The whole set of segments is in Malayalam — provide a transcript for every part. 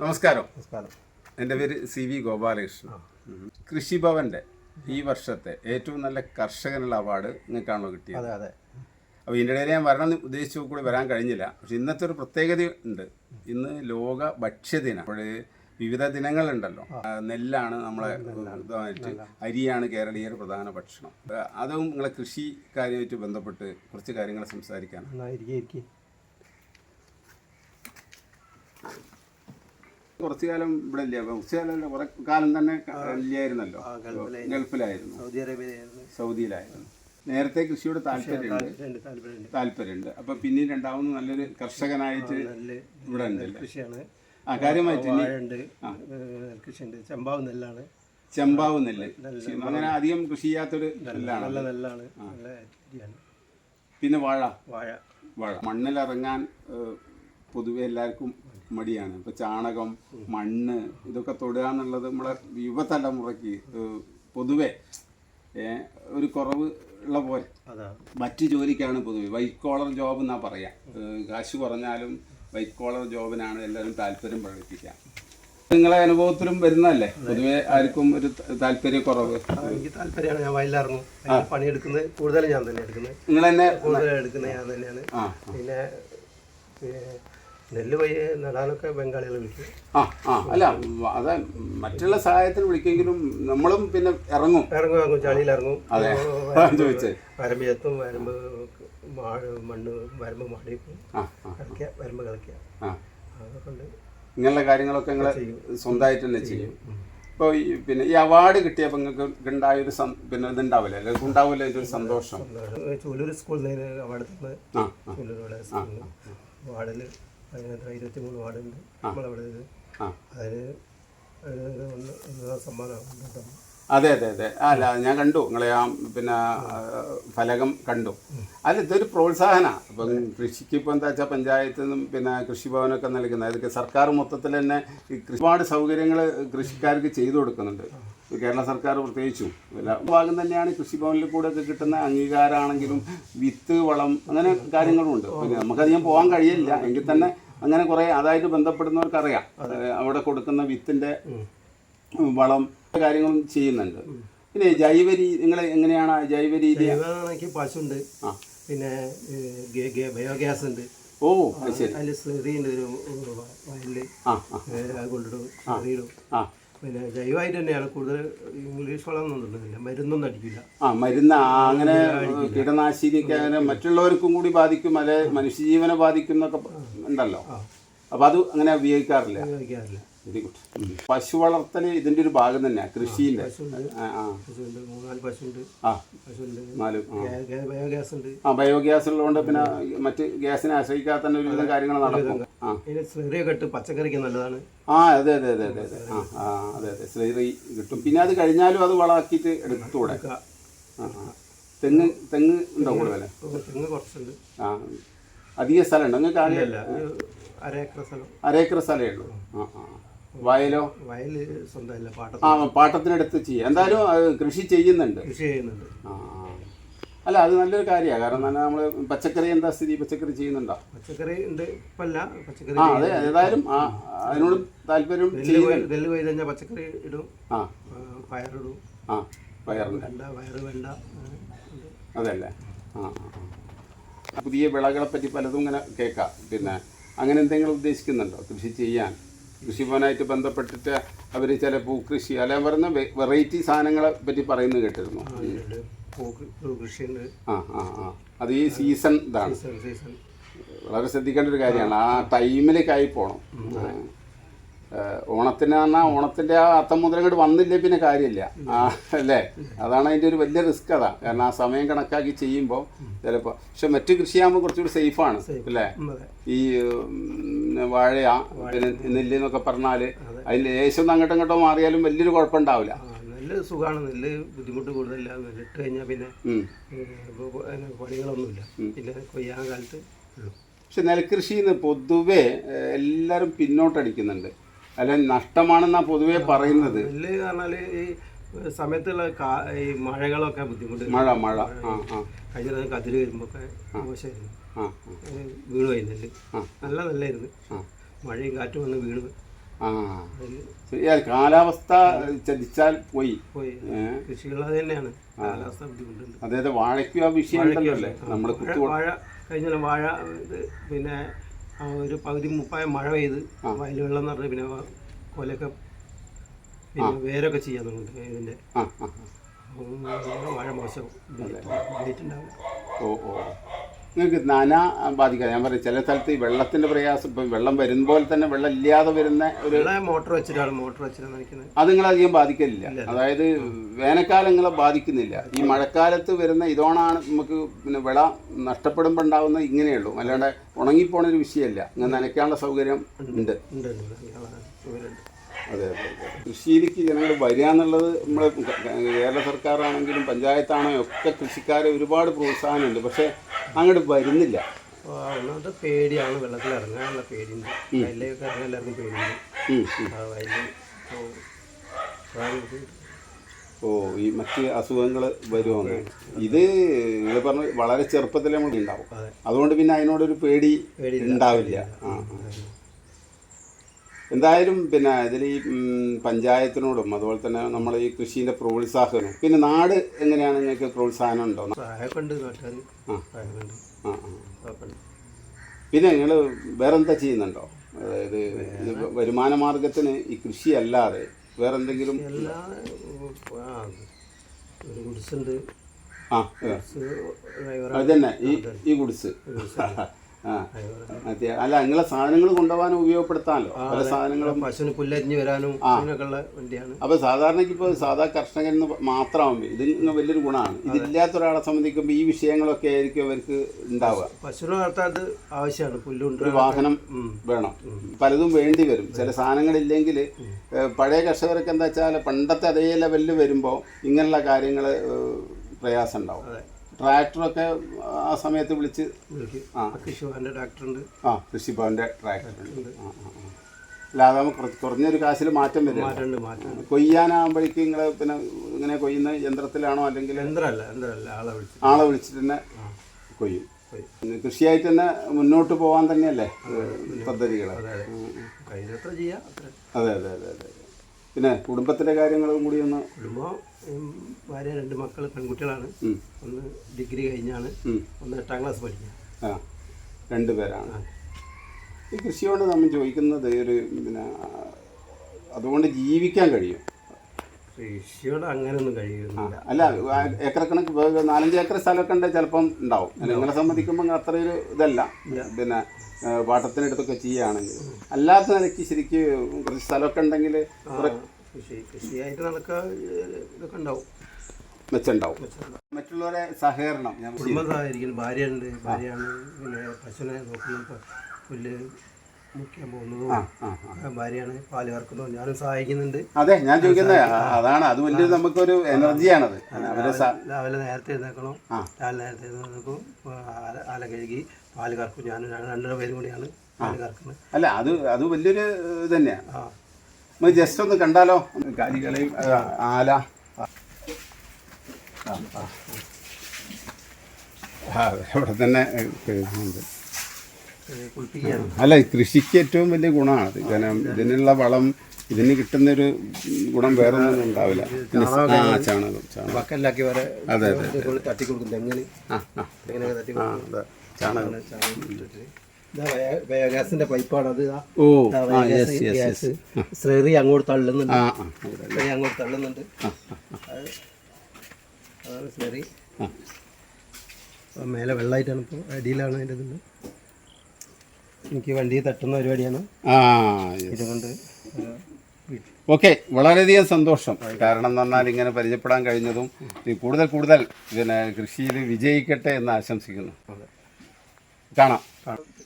നമസ്കാരം. നമസ്കാരം. എന്റെ പേര് സി വി ഗോപാലകൃഷ്ണൻ. കൃഷിഭവന്റെ ഈ വർഷത്തെ ഏറ്റവും നല്ല കർഷകനുള്ള അവാർഡ് നിങ്ങൾക്കാണല്ലോ കിട്ടിയത്. അതെ അതെ. അപ്പോൾ ഇതിന്റെ ഇടയിൽ ഞാൻ വരണം എന്ന് ഉദ്ദേശിച്ചു കൂടി വരാൻ കഴിഞ്ഞില്ല. പക്ഷെ ഇന്നത്തെ ഒരു പ്രത്യേകത ഉണ്ട്. ഇന്ന് ലോക ഭക്ഷ്യദിനം അപ്പോൾ വിവിധ ദിനങ്ങളുണ്ടല്ലോ. നെല്ലാണ് നമ്മളെ ഇതായിട്ട് അരിയാണ് കേരളീയർ പ്രധാന ഭക്ഷണം. അതും നിങ്ങളെ കൃഷി കാര്യമായിട്ട് ബന്ധപ്പെട്ട് കുറച്ച് കാര്യങ്ങൾ സംസാരിക്കാൻ കുറച്ചു കാലം ഇവിടെ ഇല്ല കുറച്ചു കാലം കുറെ കാലം തന്നെ ഇല്ലായിരുന്നല്ലോ. ഗൾഫിലായിരുന്നു. സൗദി അറേബ്യ സൗദിയിലായിരുന്നു. നേരത്തെ കൃഷിയോട് താല്പര്യമുണ്ട്. താല്പര്യമുണ്ട് അപ്പൊ പിന്നീട് രണ്ടാമത് നല്ലൊരു കർഷകനായിട്ട് ഇവിടെ ഉണ്ടല്ലേ കൃഷിയാണ് ആ കാര്യമായിട്ട് ഇനി വാഴയുണ്ട് കൃഷിയുണ്ട് ചെമ്പാവ് നെല്ലാണ്. ചെമ്പാവ് നെല്ല്. അങ്ങനെ അധികം കൃഷി ചെയ്യാത്തൊരു നെല്ലാണ്. നല്ല പിന്നെ വാഴ. വാഴ. വാഴ. മണ്ണിലിറങ്ങാൻ പൊതുവെ എല്ലാവർക്കും മടിയാണ്. ഇപ്പൊ ചാണകം മണ്ണ് ഇതൊക്കെ തൊടുക എന്നുള്ളത് നമ്മളെ യുവതലമുറയ്ക്ക് പൊതുവെ ഒരു കുറവ് ഉള്ള പോലെ. മറ്റു ജോലിക്കാണ് പൊതുവെ. വൈറ്റ് കോളർ ജോബ് എന്നാ പറയാ. കാശ് കുറഞ്ഞാലും വൈറ്റ് കോളർ ജോബിനാണ് എല്ലാവരും താല്പര്യം പ്രകടിപ്പിക്കുക. നിങ്ങളെ അനുഭവത്തിലും വരുന്നതല്ലേ? പൊതുവെ ആർക്കും ഒരു താല്പര്യ കുറവ്. എനിക്ക് താല്പര്യമാണ്. ഞാൻ വയലിറങ്ങും പണിയെടുക്കുന്നത് കൂടുതലും ഞാൻ തന്നെ എടുക്കുന്നത്. നിങ്ങൾ തന്നെ കൂടുതലും എടുക്കുന്നത് ഞാൻ തന്നെയാണ്. പിന്നെ നെല്ല് വഴി നടാനൊക്കെ ബംഗാളികൾ വിളിക്കും. ആ ആ അല്ല അത് മറ്റുള്ള സഹായത്തിന് വിളിക്കെങ്കിലും നമ്മളും പിന്നെ ഇറങ്ങും. ഇറങ്ങും ഇറങ്ങും ചളിയിൽ ഇറങ്ങും അതെ ചോദിച്ചേ. വരമ്പ് ചെത്തും വരമ്പ് മാ- മണ്ണ് വരമ്പ് മാടിക്കും കളിക്കുക വരമ്പ് കളിക്കുക. അതൊക്കെ ഉണ്ട്. ഇങ്ങനെയുള്ള കാര്യങ്ങളൊക്കെ നിങ്ങൾ സ്വന്തമായിട്ട് തന്നെ ചെയ്യും. ഇപ്പോൾ ഈ പിന്നെ ഈ അവാർഡ് കിട്ടിയപ്പോൾ നിങ്ങൾക്ക് ഉണ്ടായ ഒരു പിന്നെ ഇതുണ്ടാവില്ല? അല്ലെങ്കിൽ ഉണ്ടാവില്ല? ഒരു സന്തോഷം. ചൂലൂർ സ്കൂളിൽ നിന്ന് അവാർഡ് തന്നു ചൂലൂർ അവിടെ സ്കൂളിൽ വാർഡിൽ അതിനകത്ത് ഇരുപത്തി മൂന്ന് വാർഡുണ്ട് നമ്മളവിടെ ഇത് ആ. അതിന് അതിന് ഒന്ന് ഒന്ന് സമ്മാനമാണ് അതെ അതെ അതെ. അല്ല ഞാൻ കണ്ടു. നിങ്ങളെ ആ പിന്നെ ഫലകം കണ്ടു. അല്ല ഇതൊരു പ്രോത്സാഹന. ഇപ്പം കൃഷിക്ക് ഇപ്പം എന്താ വെച്ചാൽ പഞ്ചായത്തിൽ നിന്നും പിന്നെ കൃഷിഭവനൊക്കെ നൽകുന്നത്. അതൊക്കെ സർക്കാർ മൊത്തത്തിൽ തന്നെ ഈ ഒരുപാട് സൗകര്യങ്ങൾ കൃഷിക്കാർക്ക് ചെയ്തു കൊടുക്കുന്നുണ്ട്. കേരള സർക്കാർ പ്രത്യേകിച്ചും. എല്ലാ ഭാഗം തന്നെയാണ് കൃഷിഭവനിൽ കൂടെ ഒക്കെ കിട്ടുന്ന അംഗീകാരമാണെങ്കിലും വിത്ത് വളം അങ്ങനെ കാര്യങ്ങളുമുണ്ട് പിന്നെ നമുക്കധികം പോകാൻ കഴിയില്ല. എങ്കിൽ തന്നെ അങ്ങനെ കുറേ അതായത് ബന്ധപ്പെടുന്നവർക്കറിയാം. അറിയാം അവിടെ കൊടുക്കുന്ന വിത്തിന്റെ വളം കാര്യങ്ങളും ചെയ്യുന്നുണ്ട്. പിന്നെ ജൈവ രീതി നിങ്ങൾ എങ്ങനെയാണ് ജൈവ രീതി? പശു പശുണ്ട്. പിന്നെ ബയോഗ്യാസ് ഉണ്ട് ഓ ശരി. അതിൽ ശ്രീ ഉണ്ട് ഒരു വയലിൽ കൊണ്ടിടും ആ. പിന്നെ ജൈവമായിട്ട് തന്നെയാണ് കൂടുതൽ ഇംഗ്ലീഷ് വളം ഒന്നും ഇടുന്നില്ല മരുന്നൊന്നും അടിക്കില്ല. ആ മരുന്ന് അങ്ങനെ കീടനാശിനിക്ക് അങ്ങനെ മറ്റുള്ളവർക്കും കൂടി ബാധിക്കും അല്ലെ? മനുഷ്യജീവനെ ബാധിക്കും എന്നൊക്കെ ഉണ്ടല്ലോ. അപ്പൊ അത് അങ്ങനെ ഉപയോഗിക്കാറില്ല. ഉപയോഗിക്കാറില്ല. Very good. പശു വളർത്തൽ ഇതിന്റെ ഒരു ഭാഗം തന്നെയാണ് കൃഷിന്റെ ആ ബയോഗ്യാസ് ഉണ്ട് ആ ബയോഗ്യാസ് ഉള്ളതുകൊണ്ട് പിന്നെ മറ്റ് ഗ്യാസിനെ ആശ്രയിക്കാതെ തന്നെ ഒരുവിധം കാര്യങ്ങൾ നടക്കും. പച്ചക്കറിക്ക് നല്ലതാണ്. ആ അതെ അതെ അതെ അതെ അതെ. ആ അതെ അതെ. സ്ലൈറി കിട്ടും. പിന്നെ അത് കഴിഞ്ഞാലും അത് വളാക്കിട്ട് എടുത്തൂടെ തെങ്ങ് തെങ്ങ് ഉണ്ടോ കൂടുതൽ തെങ്ങ് കുറച്ചുണ്ട്. ആ. അധിക സ്ഥലമുണ്ട്? നിങ്ങൾക്ക് ആകെ അല്ല ഒരു അര ഏക്കർ സ്ഥലം. അരേക്കർ സ്ഥലമേ ഉള്ളൂ. ആ ആ. വയലോ? വയൽ സ്വന്തമല്ല പാട്ട ആ പാട്ടത്തിനടുത്ത് ചെയ്യാം. എന്തായാലും അത് കൃഷി ചെയ്യുന്നുണ്ട്. കൃഷി ചെയ്യുന്നുണ്ട്. ആ. അല്ല അത് നല്ലൊരു കാര്യമാണ്. കാരണം നമ്മൾ പച്ചക്കറി എന്താ സ്ഥിതി? പച്ചക്കറി ചെയ്യുന്നുണ്ടോ? പച്ചക്കറി ഉണ്ട് ഇപ്പല്ല. പച്ചക്കറി ആ അതെ ഏതായാലും ആ അതിനോട് താല്പര്യം നെല്ല് നെല്ല് കൊയ്ത് കഴിഞ്ഞാൽ പച്ചക്കറി ഇടും. ആ. ആ, പയറിടും. ആ പയറിന് വേണ്ട പയറ് വേണ്ട. അങ്ങനെ ഉണ്ട്. അതല്ലേ? ആ ആ, ആ. പുതിയ വിളകളെ പറ്റി പലതും ഇങ്ങനെ കേൾക്കാം. പിന്നെ അങ്ങനെ എന്തെങ്കിലും ഉദ്ദേശിക്കുന്നുണ്ടോ കൃഷി ചെയ്യാൻ? കൃഷിഭവനായിട്ട് ബന്ധപ്പെട്ടിട്ട് അവർ ചില പൂക്കൃഷി അല്ലെ പറയുന്ന വെറൈറ്റി സാധനങ്ങളെ പറ്റി പറയുന്നത് കേട്ടിരുന്നു? ആ, ആ ആ അത് ഈ സീസൺ ഇതാണ്. വളരെ ശ്രദ്ധിക്കേണ്ട ഒരു കാര്യമാണ്. ആ ടൈമിലേക്കായി പോകണം ഓണത്തിന് പറഞ്ഞാൽ ഓണത്തിന്റെ ആ അത്തം മുതൽ ഇങ്ങോട്ട് വന്നില്ലേ പിന്നെ കാര്യമില്ല. ആ അല്ലേ? അതാണ് അതിന്റെ ഒരു വലിയ റിസ്ക് അതാ. കാരണം ആ സമയം കണക്കാക്കി ചെയ്യുമ്പോൾ ചിലപ്പോ പക്ഷെ മറ്റു കൃഷിയാകുമ്പോൾ കുറച്ചുകൂടി സേഫാണ് അല്ലേ? ഈ വാഴയ വാഴ പിന്നെ നെല്ല് എന്നൊക്കെ പറഞ്ഞാൽ അതിൽ ഒന്ന് അങ്ങോട്ടും ഇങ്ങോട്ടോ മാറിയാലും വലിയൊരു കുഴപ്പമുണ്ടാവില്ല. നെല്ല് സുഖമാണ് നെല്ല് ബുദ്ധിമുട്ട് കൂടുതലില്ല. നെല്ലിട്ട് കഴിഞ്ഞാൽ പിന്നെ പണികളൊന്നുമില്ല. പിന്നെ കൊയ്യാൻ കാലത്ത് പക്ഷെ നെൽകൃഷിന്ന് നിന്ന് പൊതുവെ എല്ലാവരും പിന്നോട്ടടിക്കുന്നുണ്ട്. അല്ല നഷ്ടമാണെന്നാണ് പൊതുവേ പറയുന്നത്. നെല്ല് പറഞ്ഞാൽ ഈ സമയത്തുള്ള കാ- ഈ മഴകളൊക്കെ ബുദ്ധിമുട്ട്. മഴ മഴ. ആ ആ. കഴിഞ്ഞ ദിവസം കതിര് വരുമ്പോ മോശമായിരുന്നു. ആ ഏ, വീണു നെല്ല്. നല്ല നെല്ലായിരുന്നു. മഴയും കാറ്റും വന്ന് വീണ് ആ. ശരിയാ കാലാവസ്ഥ ചതിച്ചാൽ പോയി. അത് തന്നെയാണ്. കാലാവസ്ഥ ബുദ്ധിമുട്ടുണ്ട്. അതായത് വാഴയ്ക്കും ആ വിഷയം ഉണ്ടല്ലോ നമ്മൾ കുത്തു വാഴ- കഴിഞ്ഞ വാഴ ഇത് പിന്നെ ആ ഒരു പകുതി മുപ്പായ മഴ പെയ്ത് വയൽ വെള്ളം നിറഞ്ഞ് പിന്നെ കൊലൊക്കെ പിന്നെ വേരൊക്കെ ചെയ്യാൻ തുടങ്ങി ഇതിന്റെ. മഴ മോശം ഓ ഓ. നിങ്ങൾക്ക് നാനാ ബാധിക്കാം. ഞാൻ പറയും ചില സ്ഥലത്ത് ഈ വെള്ളത്തിന്റെ പ്രയാസം ഇപ്പം വെള്ളം വരുമ്പോൾ തന്നെ വെള്ളം ഇല്ലാതെ വരുന്ന ഒരു മോട്ടോർ വെച്ചിട്ടാണ് മോട്ടർ വെച്ചിട്ടാണ് നനയ്ക്കുന്നത് അത് നിങ്ങളധികം ബാധിക്കലില്ല. അതായത് വേനൽക്കാലങ്ങളെ ബാധിക്കുന്നില്ല. ഈ മഴക്കാലത്ത് വരുന്ന ഇതോണാണ് നമുക്ക് പിന്നെ വിള നഷ്ടപ്പെടുമ്പോൾ ഉണ്ടാവുന്ന ഇങ്ങനെയുള്ളൂ. അല്ലാണ്ട് ഉണങ്ങിപ്പോണൊരു വിഷയമല്ല. ഇങ്ങനെ നനയ്ക്കാനുള്ള സൗകര്യം ഉണ്ട് അതെ കൃഷിയിലേക്ക് ജനങ്ങൾ വരിക എന്നുള്ളത് നമ്മൾ കേരള സർക്കാരാണെങ്കിലും പഞ്ചായത്താണെങ്കിലും ഒക്കെ കൃഷിക്കാരെ ഒരുപാട് പ്രോത്സാഹനമുണ്ട്. പക്ഷേ അങ്ങോട്ട് വരുന്നില്ല. അപ്പോൾ ഒന്നാമത്തെ പേടിയാണ്. വെള്ളത്തിൽ ഇറങ്ങാനുള്ള പേടിയുണ്ട്. വയലിലേക്ക് ഇറങ്ങാൻ എല്ലാവർക്കും പേടിയുണ്ട്. ആ വയലിൽ. ഓ ഈ മറ്റ് അസുഖങ്ങൾ വരുമെന്ന് ഇത് നിങ്ങൾ പറഞ്ഞ വളരെ ചെറുപ്പത്തിലേ നമുക്ക് ഉണ്ടാവും അതുകൊണ്ട് പിന്നെ അതിനോടൊരു പേടി. ഉണ്ടാവില്ല. ആ. എന്തായാലും പിന്നെ ഇതിൽ ഈ പഞ്ചായത്തിനോടും അതുപോലെ തന്നെ നമ്മൾ ഈ കൃഷിന്റെ പ്രോത്സാഹനം പിന്നെ നാട് എങ്ങനെയാണ് നിങ്ങൾക്ക് പ്രോത്സാഹനം ഉണ്ടോ? പിന്നെ നിങ്ങൾ വേറെന്താ ചെയ്യുന്നുണ്ടോ? അതായത് വരുമാന മാർഗത്തിന് ഈ കൃഷി അല്ലാതെ വേറെന്തെങ്കിലും എന്തെങ്കിലും ആ ഒരു ആ ഗുഡ്സ് ഡ്രൈവർ അത് തന്നെ. ഈ ഈ ഗുഡ്സ്. അല്ല നിങ്ങളെ സാധനങ്ങൾ കൊണ്ടുപോകാനും ഉപയോഗപ്പെടുത്താമല്ലോ പല സാധനങ്ങളും പശുവിന് പുല്ലരിഞ്ഞ് വരാനും അതിനൊക്കെ ഉള്ള വണ്ടിയാണ്. അപ്പൊ സാധാരണക്ക് ഇപ്പോൾ സാധാ കർഷകൻ മാത്രമാകുമ്പോൾ ഇത് ഇങ്ങ് വലിയൊരു ഗുണമാണ്. ഇതില്ലാത്ത ഒരാളെ സംബന്ധിക്കുമ്പോൾ ഈ വിഷയങ്ങളൊക്കെ ആയിരിക്കും അവർക്ക് ഉണ്ടാവുക. പശുവിനെ വളർത്താൻ ആവശ്യമാണ്. പുല്ലുണ്ട് ഒരു വാഹനം വേണം. പലതും വേണ്ടി വരും. ചില സാധനങ്ങളില്ലെങ്കിൽ പഴയ കർഷകർക്ക് എന്താ വെച്ചാൽ പണ്ടത്തെ അതേ ലെവലിൽ വരുമ്പോൾ ഇങ്ങനെയുള്ള കാര്യങ്ങൾ പ്രയാസം ഉണ്ടാവും. ട്രാക്ടറൊക്കെ ആ സമയത്ത് വിളിച്ച് ആ. കൃഷിഭവന്റെ ട്രാക്ടറുണ്ട്. ആ കൃഷിഭവന്റെ ട്രാക്ടറുണ്ട്. ആ ആ ആ. അല്ല അതാകുമ്പോൾ കുറച്ച് കുറഞ്ഞൊരു കാശിൽ മാറ്റം വരും. മാറ്റമുണ്ട് മാറ്റമുണ്ട്. കൊയ്യാനാകുമ്പോഴേക്കും നിങ്ങൾ പിന്നെ ഇങ്ങനെ കൊയ്യുന്ന യന്ത്രത്തിലാണോ അല്ലെങ്കിൽ യന്ത്രമല്ല യന്ത്രമല്ല ആളെ വിളിച്ചു ആളെ വിളിച്ചിട്ട് തന്നെ കൊയ്യും. കൃഷിയായിട്ട് തന്നെ മുന്നോട്ട് പോകാൻ തന്നെയല്ലേ പദ്ധതികൾ അതെ അതെ. കഴിഞ്ഞത്ര ചെയ്യാം അത്ര. അതെ അതെ അതെ അതെ. പിന്നെ കുടുംബത്തിലെ കാര്യങ്ങളും കൂടി ഒന്ന് കുടുംബം ഭാര്യ രണ്ട് മക്കൾ പെൺകുട്ടികളാണ്. ഒന്ന് ഡിഗ്രി കഴിഞ്ഞാണ്. ഒന്ന് എട്ടാം ക്ലാസ് പഠിക്കുക. ആ രണ്ടുപേരാണ് ഈ കൃഷിയോട് നമ്മൾ ചോദിക്കുന്നത് ഒരു പിന്നെ അതുകൊണ്ട് ജീവിക്കാൻ കഴിയും. കൃഷിയോട് അങ്ങനെയൊന്നും കഴിയുന്നില്ല. അല്ല ഏക്കർ കണക്ക് നാലഞ്ച് ഏക്കർ സ്ഥലമൊക്കെ ഉണ്ടെങ്കിൽ ചിലപ്പം ഉണ്ടാവും. നിങ്ങളെ സംബന്ധിക്കുമ്പോൾ അത്ര ഒരു ഇതല്ല പിന്നെ വാട്ടത്തിനടുത്തൊക്കെ പാട്ടത്തിനടുത്തൊക്കെ ചെയ്യുകയാണെങ്കിൽ. അല്ലാത്ത നിലയ്ക്ക് ശരിക്ക് കുറച്ച് സ്ഥലമൊക്കെ ഉണ്ടെങ്കിൽ കൃഷി കൃഷിയായിട്ട് നടക്കുക ഇതൊക്കെ ഉണ്ടാവും. മെച്ചുണ്ടാവും. മറ്റുള്ളവരെ സഹകരണം കുടുംബം സഹായിക്കുന്നു ഭാര്യ ഉണ്ട് ഭാര്യയാണ് പിന്നെ പശുവിനെ നോക്കുന്നത് പുല്ല് മുക്കാൻ പോകുന്നതും ഭാര്യയാണ് പാൽ കറക്കുന്നതും ഞാനും സഹായിക്കുന്നുണ്ട്. അതെ ഞാൻ ചോദിക്കുന്നത് അതാണ് അത് വലിയ നമുക്കൊരു എനർജിയാണത്. രാവിലെ നേരത്തെ എഴുന്നേക്കണം. രാവിലെ നേരത്തെ എഴുന്നേക്കും ആല കഴുകി പാൽ കറക്കും. ഞാനും രണ്ടര പേരും കൂടിയാണ് പാൽ കറക്കുന്നത്. അല്ല അത് അത് വലിയൊരു തന്നെയാണ് ആ ജസ്റ്റ് ഒന്ന് കണ്ടാലോ? കാലികളെയും ആല. അവിടെ തന്നെ അല്ല കൃഷിക്ക് ഏറ്റവും വലിയ ഗുണമാണ് അത്. കാരണം ഇതിനുള്ള വളം ഇതിന് കിട്ടുന്നൊരു ഗുണം വേറെ ഒന്നും ഉണ്ടാവില്ല ചാണകം ചാണകം അതെ, ഇതുപോലെ തട്ടി കൊടുക്കും തെങ്ങിന് ആ. അതെ. ചാണകം. ചാണകം ബയോഗ്യാസിന്റെ പൈപ്പാണ് അത് ഓ ഗ്യാസ്. ശ്രേറി അങ്ങോട്ട് തള്ളുന്നുണ്ട്. ആ അങ്ങോട്ട് തള്ളുന്നുണ്ട്. അത് അതാണ്. അപ്പോൾ മേലെ വെള്ളമായിട്ടാണ് ഇപ്പോൾ അടിയിലാണ് അതിന്റെ ഇതുണ്ട്. എനിക്ക് വണ്ടി തട്ടുന്ന പരിപാടിയാണ്. ഇതുകൊണ്ട് ഓക്കെ വളരെയധികം സന്തോഷം. കാരണം എന്ന് പറഞ്ഞാൽ ഇങ്ങനെ പരിചയപ്പെടാൻ കഴിഞ്ഞതും കൂടുതൽ കൂടുതൽ ഇതിനെ കൃഷിയിൽ വിജയിക്കട്ടെ എന്ന് ആശംസിക്കുന്നു. കാണാം.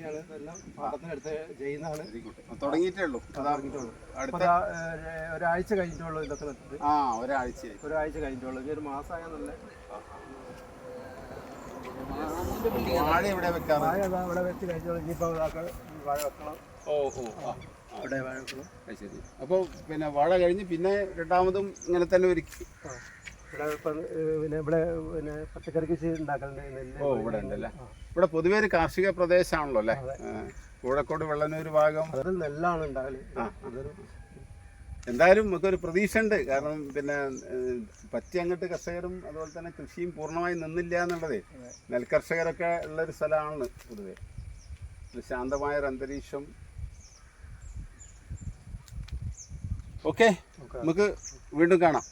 ഇതൊക്കെയാണ് ഇതെല്ലാം പാടത്തിനടുത്ത് ചെയ്യുന്നതാണ്. തുടങ്ങിയിട്ടേ ഉള്ളൂ. ഏ, ഒരാഴ്ച കഴിഞ്ഞിട്ടുള്ളൂ ഇതൊക്കെ നട്ടിട്ട് ആ ഒരാഴ്ച ഒരാഴ്ച കഴിഞ്ഞിട്ടുള്ളൂ. ഇനി ഒരു മാസമായ നല്ല വാഴ ഇവിടെ വെക്കാറ്. വാഴ ഇവിടെ വെച്ച് കഴിഞ്ഞോളൂ ഇനിയിപ്പോൾ വാഴ വെക്കണം ഓ ഓ ആ അവിടെ വാഴ വെക്കണം ശരി. അപ്പോൾ പിന്നെ വാഴ കഴിഞ്ഞ് പിന്നെ രണ്ടാമതും ഇങ്ങനെ തന്നെ ഒരുക്കി. ഇവിടെ പിന്നെ ഇവിടെ പിന്നെ പച്ചക്കറി കൃഷി ഉണ്ടാക്കലുണ്ട്. നെല്ല് ഓ ഇവിടെ ഉണ്ടല്ലേ? ഇവിടെ പൊതുവേ ഒരു കാർഷിക പ്രദേശമാണല്ലോ അല്ലേ? ആ. കോഴക്കോട് വെള്ളനൂർ ഭാഗം. അതൊരു നെല്ലാണ് ഉണ്ടാകൽ. അതൊരു എന്തായാലും നമുക്കൊരു പ്രതീക്ഷ ഉണ്ട് കാരണം പിന്നെ ഏഹ്, പറ്റി അങ്ങോട്ട് കർഷകരും അതുപോലെ തന്നെ കൃഷിയും പൂർണമായി നിന്നില്ല എന്നുള്ളതേ. നെൽകർഷകരൊക്കെ ഉള്ള ഒരു സ്ഥലമാണ് പൊതുവെ. ഒരു ശാന്തമായ ഒരു അന്തരീക്ഷം. ഓക്കെ. നമുക്ക് വീണ്ടും കാണാം.